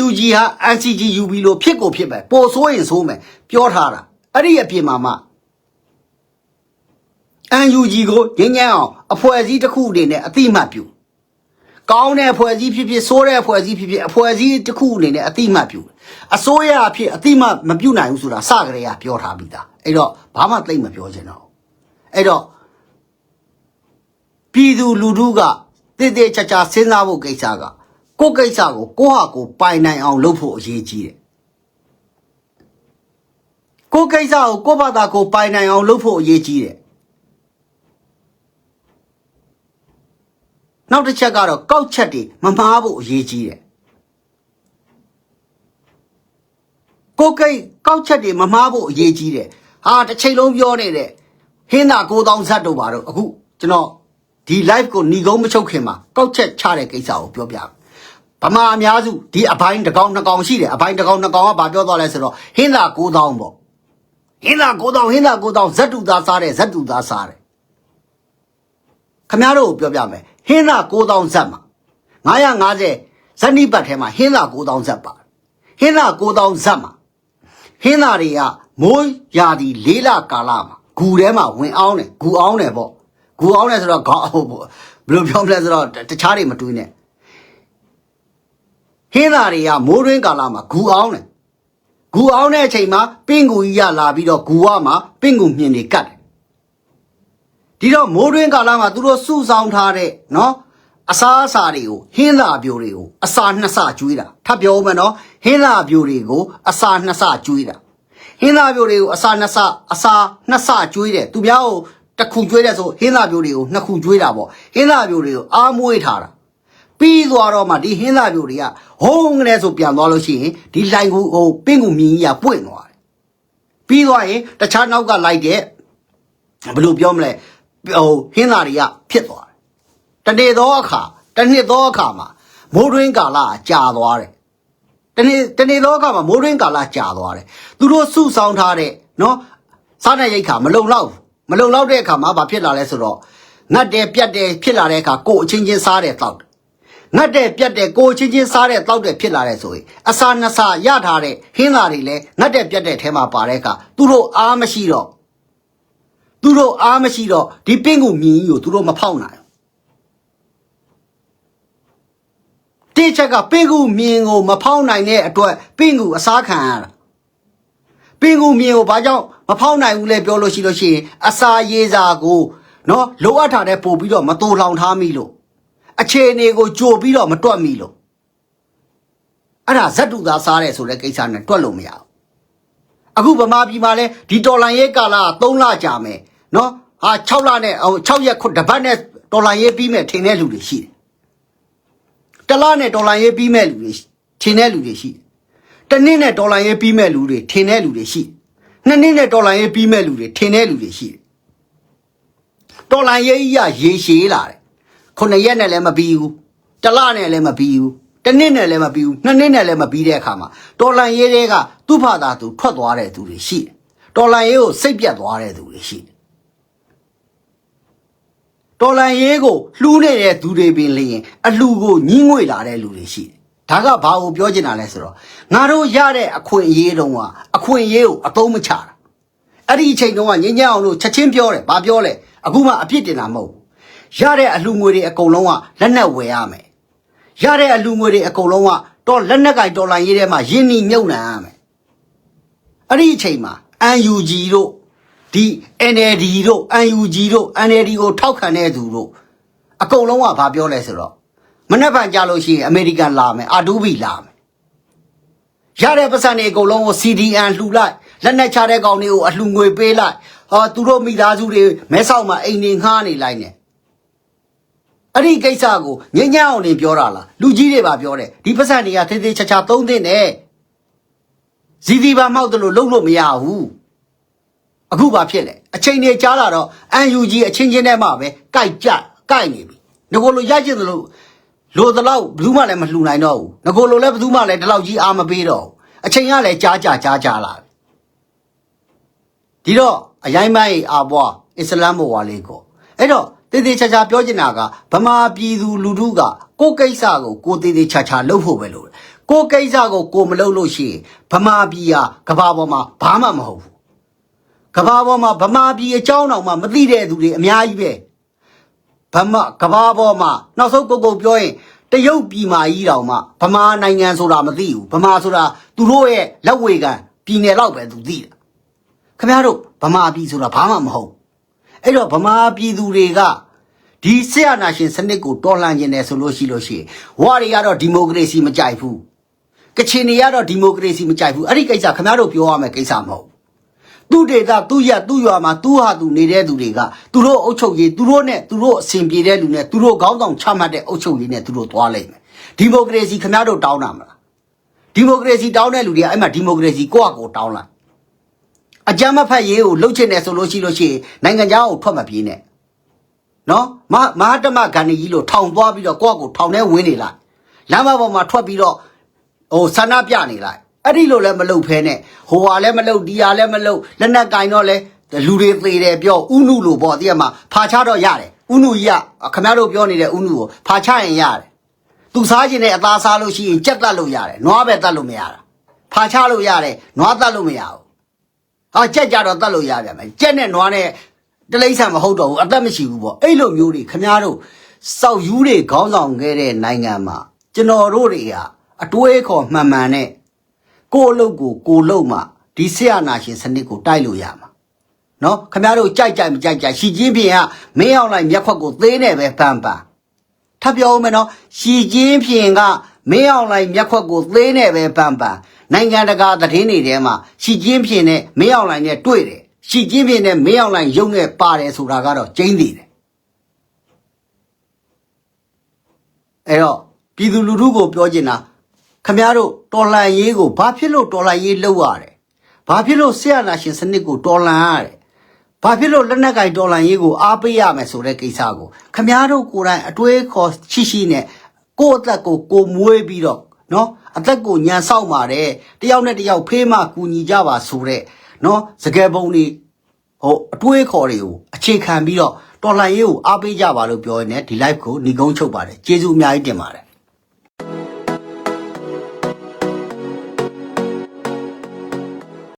UNG ဟာ NCG UB လို့ဖြစ်ကိုဖြစ်ပဲပိုဆိုးရင်ဆိုးမယ်ပြောထားတာ အဲ့ဒီအပြင်မှာမှ UNG ကိုငញ្ញမ်းအောင်အဖွဲ့အစည်းတစ်ခုအနေနဲ့အတိအမှတ်ပြုကောင်းတဲ့အဖွဲ့အစည်းဖြစ်ဖြစ်ဆိုးတဲ့အဖွဲ့အစည်းဖြစ်ဖြစ်အဖွဲ့အစည်းတစ်ခုအနေနဲ့အတိအမှတ်ပြုအစိုးရအဖြစ်အတိအမှတ်မပြုနိုင်ဘူးဆိုတာစကလေးကပြောထားပြီးသားအဲ့တော့ဘာမှသိမ့်မပြောချင်တော့ဘူးအဲ့တော့ပြည်သူလူထုကတည်တည်ချာချာစဉ်းစားဖို့ကိစ္စကကိုယ့်ကိစ္စကိုကိုယ့်ဟာကိုယ်ပိုင်နိုင်အောင်လုပ်ဖို့အရေးကြီးတယ် ကိုယ့်ကိစ္စကိုကိုယ့်ဘာသာကိုယ်ပိုင်နိုင်အောင်လုပ်ဖို့အရေးကြီးတယ်နောက်တစ်ချက်ကတော့ကောက်ချက်တွေမမှားဖို့အရေးကြီးတယ်ကိုယ်ကိကောက်ချက်တွေမမှားဖို့အရေးကြီးတယ်ဟာတစ်ချိန်လုံးပြောနေတဲ့ဟင်းသာ9000ဇတ်တို့ပါတော့အခုကျွန်တော်ဒီ live ကိုหนีကုန်းမချုပ်ခင်မှာကောက်ချက်ချတဲ့ကိစ္စကိုပြောပြမယ်ဗမာအများစုဒီအပိုင်းတစ်ကောင်နှစ်ကောင်ရှိတယ်အပိုင်းတစ်ကောင်နှစ်ကောင်ကဘာပြောသွားလဲဆိုတော့ဟင်းသာ9000ပေါ့ ဟင်းသာ9000ဟင်းသာ9000ဇက်တူသားစားတယ်ဇက်တူသားစားတယ်ခမရတို့ကိုပြောပြမယ်ဟင်းသာ9000ဇက်မှာ950ဇက်နိပတ်ထဲမှာဟင်းသာ9000ဇက်ပါဟင်းသာ9000ဇက်မှာဟင်းသာတွေကမိုးရာသီလေးလကာလမှာဂူထဲမှာဝင်အောင်တယ်ဂူအောင်တယ်ပေါ့ဂူအောင်တယ်ဆိုတော့ခေါင်းဘယ်လိုပြောမလဲဆိုတော့တခြားတွေမတွေးနဲ့ဟင်းသားတွေကမိုးတွင်းကာလမှာဂူအောင်တယ် ဂူအောင်တဲ့အချိန်မှာပင့်ကူကြီးရလာပြီးတော့ဂူဝမှာပင့်ကူမြင်တွေကတ်တယ်ဒီတော့မိုးတွင်းကာလမှာသူတို့စုဆောင်ထားတဲ့နော်အစားအစာတွေကိုဟင်းသားပြိုတွေကိုအစာနှစ်ဆကျွေးတာထပ်ပြောဦးမယ်နော်ဟင်းသားပြိုတွေကိုအစာနှစ်ဆကျွေးတာဟင်းသားပြိုတွေကိုအစာနှစ်ဆအစာနှစ်ဆကျွေးတယ်သူများကိုတစ်ခုကျွေးတယ်ဆိုဟင်းသားပြိုတွေကိုနှစ်ခုကျွေးတာပေါ့ဟင်းသားပြိုတွေကိုအားမွေးထားတာ ပြီးသွားတော့မှဒီဟင်းသားပြိုတွေကဟိုးငရဲဆိုပြန်သွားလို့ရှိရင်ဒီလိုင်ကူဟိုပင့်ကူမြင်းကြီးကပွင့်သွားတယ်ပြီးသွားရင်တခြားနောက်ကလိုက်တဲ့ဘယ်လိုပြောမလဲဟိုဟင်းသားတွေကဖြစ်သွားတယ်တနေ့သောအခါတစ်နှစ်သောအခါမှာမိုးတွင်းကာလကကြာသွားတယ်တနေ့တနေ့သောအခါမှာမိုးတွင်းကာလကြာသွားတယ်သူတို့စုဆောင်ထားတဲ့နော်စားတဲ့ရိတ်ခါမလုံလောက်ဘူးမလုံလောက်တဲ့အခါမှာဘာဖြစ်လာလဲဆိုတော့ငတ်တယ်ပြတ်တယ်ဖြစ်လာတဲ့အခါကိုယ်အချင်းချင်းစားတယ်တောက်တယ် ငတ်တဲ့ပြတ်တဲ့ကိုချင်းချင်းစားတဲ့တောက်တဲ့ဖြစ်လာတဲ့ဆိုရင်အစာနှစ်စာရထားတဲ့ဟင်းသားတွေလည်းငတ်တဲ့ပြတ်တဲ့ထဲမှာပါတဲ့အခါသူတို့အားမရှိတော့သူတို့အားမရှိတော့ဒီပင့်ကူမြင်ကြီးကိုသူတို့မဖောက်နိုင်ဘူးတိချက်ကပင့်ကူမြင်ကိုမဖောက်နိုင်တဲ့အတွက်ပင့်ကူအစားခံရတာပင့်ကူမြင်ကိုဘာကြောင့်မဖောက်နိုင်ဘူးလဲပြောလို့ရှိလို့ရှိရင်အစာရေးစာကိုနော်လိုအပ်တာတဲ့ပို့ပြီးတော့မတူလောင်ထားမိလို့ အခြေအနေကိုကြိုပြီးတော့မတွက်မိလို့အဲ့ဒါဇက်တူသားစားတယ်ဆိုတဲ့ကိစ္စနဲ့တွက်လို့မရဘူးအခုဗမာပြည်မှာလဲဒီတော်လန်ရေးကာလက3လကြာမယ်နော်ဟာ6လနဲ့6ရက်ခုတပတ်နဲ့တော်လန်ရေးပြီးမဲ့ထင်တဲ့လူတွေရှိတယ်တလနဲ့တော်လန်ရေးပြီးမဲ့လူတွေထင်တဲ့လူတွေရှိတယ်တနည်းနဲ့တော်လန်ရေးပြီးမဲ့လူတွေထင်တဲ့လူတွေရှိနှစ်နှစ်နဲ့တော်လန်ရေးပြီးမဲ့လူတွေထင်တဲ့လူတွေရှိတယ်တော်လန်ရေးကြီးကရေရှည်လာတယ် ခုနှစ်ရက်နဲ့လည်းမပြီးဘူးတစ်လနဲ့လည်းမပြီးဘူးတစ်နှစ်နဲ့လည်းမပြီးဘူးနှစ်နှစ်နဲ့လည်းမပြီးတဲ့အခါမှာတော်လန်ရေးတွေကသူ့ဖာသာသူထွက်သွားတဲ့သူတွေရှိတယ်တော်လန်ရေးကိုစိတ်ပြတ်သွားတဲ့သူတွေရှိတယ်တော်လန်ရေးကိုလှူးနေတဲ့သူတွေပင်လျင်အလှူကိုညှင်းငွေလာတဲ့လူတွေရှိတယ်ဒါကဘာကိုပြောချင်တာလဲဆိုတော့ငါတို့ရတဲ့အခွင့်အရေးတုံးကအခွင့်အရေးကိုအသုံးမချတာအဲ့ဒီအချိန်တုန်းကငင်းညံ့အောင်လို့ချက်ချင်းပြောတယ်ဘာပြောလဲအခုမှအပြစ်တင်တာမဟုတ်ဘူး ရတဲ့အလှငွေတွေအကုန်လုံးကလက်နက်ဝယ်ရမယ်ရတဲ့အလှငွေတွေအကုန်လုံးကတော့လက်နက်ကင်တော်လိုင်းရေးထဲမှာယင်းနီမြုပ်နှံရမယ်အဲ့ဒီအချိန်မှာ UNG တို့ဒီ NLD တို့ UNG တို့ NLD ကိုထောက်ခံတဲ့သူတို့အကုန်လုံးကဘာပြောလဲဆိုတော့မနေ့ကကြလို့ရှိရင်အမေရိကန်လာမယ်အာဒူဘီလာမယ်ရတဲ့ပတ်စံတွေအကုန်လုံးကို CDN လှူလိုက်လက်နက်ချတဲ့ကောင်တွေကိုအလှငွေပေးလိုက်ဟောသူတို့မိသားစုတွေမဲဆောက်မှာအိမ်နေငှားနေလိုက်နေ အဲ့ဒီကိစ္စကိုညဉ့်ညံ့အောင်နေပြောတာလားလူကြီးတွေပါပြောတယ်ဒီပတ်စံတွေကသေးသေးချာချာသုံးသင့်တယ်ဇီဒီပါမောက်တယ်လို့လုံးလို့မရဘူးအခုဘာဖြစ်လဲအချိန်တွေကြားလာတော့ UNG အချင်းချင်းနဲ့မှပဲကြိုက်ကြကြိုက်နေပြီငကိုလိုရကျင်တယ်လို့လိုတလောက်ဘယ်သူမှလည်းမလှူနိုင်တော့ဘူးငကိုလိုလည်းဘယ်သူမှလည်းဒီလောက်ကြီးအားမပေးတော့ဘူးအချိန်ကလည်းကြားကြကြားကြလာပြီဒီတော့အရင်မိုင်းအာဘွားအစ္စလမ်ဘဝလေးကိုအဲ့တော့ တည်တည်ချာချာပြောချင်တာကဗမာပြည်သူလူထုကကိုယ်ကိစ္စကိုကိုယ်တည်တည်ချာချာလုပ်ဖို့ပဲလို့ကိုယ်ကိစ္စကိုကိုယ်မလုပ်လို့ရှိရင်ဗမာပြည်ဟာကဘာပေါ်မှာဘာမှမဟုတ်ဘူးကဘာပေါ်မှာဗမာပြည်အကြောင်းတောင်မှမသိတဲ့သူတွေအများကြီးပဲဗမာကဘာပေါ်မှာနောက်ဆုံးကိုကိုပြောရင်တရုတ်ပြည်မာကြီးတောင်မှဗမာနိုင်ငံဆိုတာမသိဘူးဗမာဆိုတာသူတို့ရဲ့လက်ဝေကန်ပြည်နယ်တော့ပဲသူသိတာခင်ဗျားတို့ဗမာပြည်ဆိုတာဘာမှမဟုတ် အဲ့တော့ဗမာပြည်သူတွေကဒီဆရာနာရှင်စနစ်ကိုတော်လှန်ခြင်းတယ်ဆိုလို့ရှိလို့ရှိရင်ဝါတွေကတော့ဒီမိုကရေစီမကြိုက်ဘူးကချင်တွေကတော့ဒီမိုကရေစီမကြိုက်ဘူးအဲ့ဒီကိစ္စခင်ဗျားတို့ပြောရမယ်ကိစ္စမဟုတ်ဘူးသူဒေတာသူရသူရွာမှာသူဟာသူနေတဲ့သူတွေကသူတို့အုပ်ချုပ်ရေးသူတို့နဲ့သူတို့အစဉ်ပြေတဲ့လူနဲ့သူတို့ခေါင်းဆောင်ချမှတ်တဲ့အုပ်ချုပ်ရေးနဲ့သူတို့သွားလိမ့်မယ်ဒီမိုကရေစီခင်ဗျားတို့တောင်းတာမလားဒီမိုကရေစီတောင်းတဲ့လူတွေကအဲ့မှာဒီမိုကရေစီကိုယ့်အကိုတောင်းလိုက် အကြမ်းမဖက်ရေးကိုလှုပ်ချင်တယ်ဆိုလို့ရှိလို့ရှိရင်နိုင်ငံခြားကိုထွက်မပြေးနဲ့နော်မမဟာတမဂန္ဒီကြီးလို့ထောင်သွားပြီးတော့ကိုယ့်အကိုထောင်ထဲဝင်နေလိုက်လမ်းမပေါ်မှာထွက်ပြီးတော့ဟိုဆန္ဒပြနေလိုက်အဲ့ဒီလိုလည်းမလုပ်ဖဲနဲ့ဟိုဟာလည်းမလုပ်ဒီဟာလည်းမလုပ်လက်နက်ကင်တော့လဲလူတွေသေးတယ်ပြောဥနုလို့ပေါ့တည်းကမှာဖာချတော့ရတယ်ဥနုကြီးကခင်ဗျားတို့ပြောနေတဲ့ဥနုကိုဖာချရင်ရတယ်သူစားခြင်းနဲ့အသားစားလို့ရှိရင်ကြက်တက်လို့ရတယ်နွားပဲတက်လို့မရတာဖာချလို့ရတယ်နွားတက်လို့မရဘူး ဟာကြက်ကြတော့တတ်လို့ရပြန်မယ်ကြက်နဲ့နွားနဲ့တလိမ့်ဆန်မဟုတ်တော့ဘူးအသက်မရှိဘူးပေါ့အဲ့လိုမျိုးတွေခမားတို့စောက်ယူတွေခေါင်းဆောင်ခဲ့တဲ့နိုင်ငံမှာကျွန်တော်တို့တွေကအတွေးခေါ်မှန်မှန်နဲ့ကိုယ့်အလုပ်ကိုကိုယ်လုပ်မှဒီဆရာနာရှင်စနစ်ကိုတိုက်လို့ရမှာနော်ခမားတို့ကြိုက်ကြိုက်မကြိုက်ကြိုက်ရှီချင်းပြင်ကမင်းအောင်လိုက်မျက်ခွက်ကိုသေးနေပဲပန်းပန်းထပ်ပြောဦးမယ်နော်ရှီချင်းပြင်က မင်းအောင်လိုက်မျက်ခွက်ကိုသေးနေပဲပန်းပန်းနိုင်ငံတကာသတင်းတွေထဲမှာရှီချင်းပြင်နဲ့မင်းအောင်လိုက်နဲ့တွေ့တယ်ရှီချင်းပြင်နဲ့မင်းအောင်လိုက်ရုံနဲ့ပါတယ်ဆိုတာကတော့ကျင်းသေးတယ်အဲ့တော့ပြည်သူလူထုကိုပြောချင်တာခမရတို့တော်လှန်ရေးကိုဘာဖြစ်လို့တော်လှန်ရေးလုပ်ရတယ်ဘာဖြစ်လို့ဆရာနာရှင်စနစ်ကိုတော်လှန်ရတယ်ဘာဖြစ်လို့လက်နက်ကင်ဒေါ်လာရေးကိုအားပေးရမယ်ဆိုတဲ့ကိစ္စကိုခမားတို့ကိုယ်တိုင်အတွေးခေါ်ရှိရှိနဲ့ ကိုယ့်အသက်ကိုကိုယ်မွေးပြီးတော့နော်အသက်ကိုညံဆောက်ပါတယ်တယောက်နဲ့တယောက်ဖေးမှကူညီကြပါဆိုတဲ့နော်စကယ်ပုံတွေဟိုအတွေးခေါ်တွေကိုအခြေခံပြီးတော့တော်လှန်ရေးကိုအားပေးကြပါလို့ပြောရင်းနဲ့ဒီ live ကိုညီကုန်းချုပ်ပါတယ်ကျေးဇူးအများကြီးတင်ပါတယ်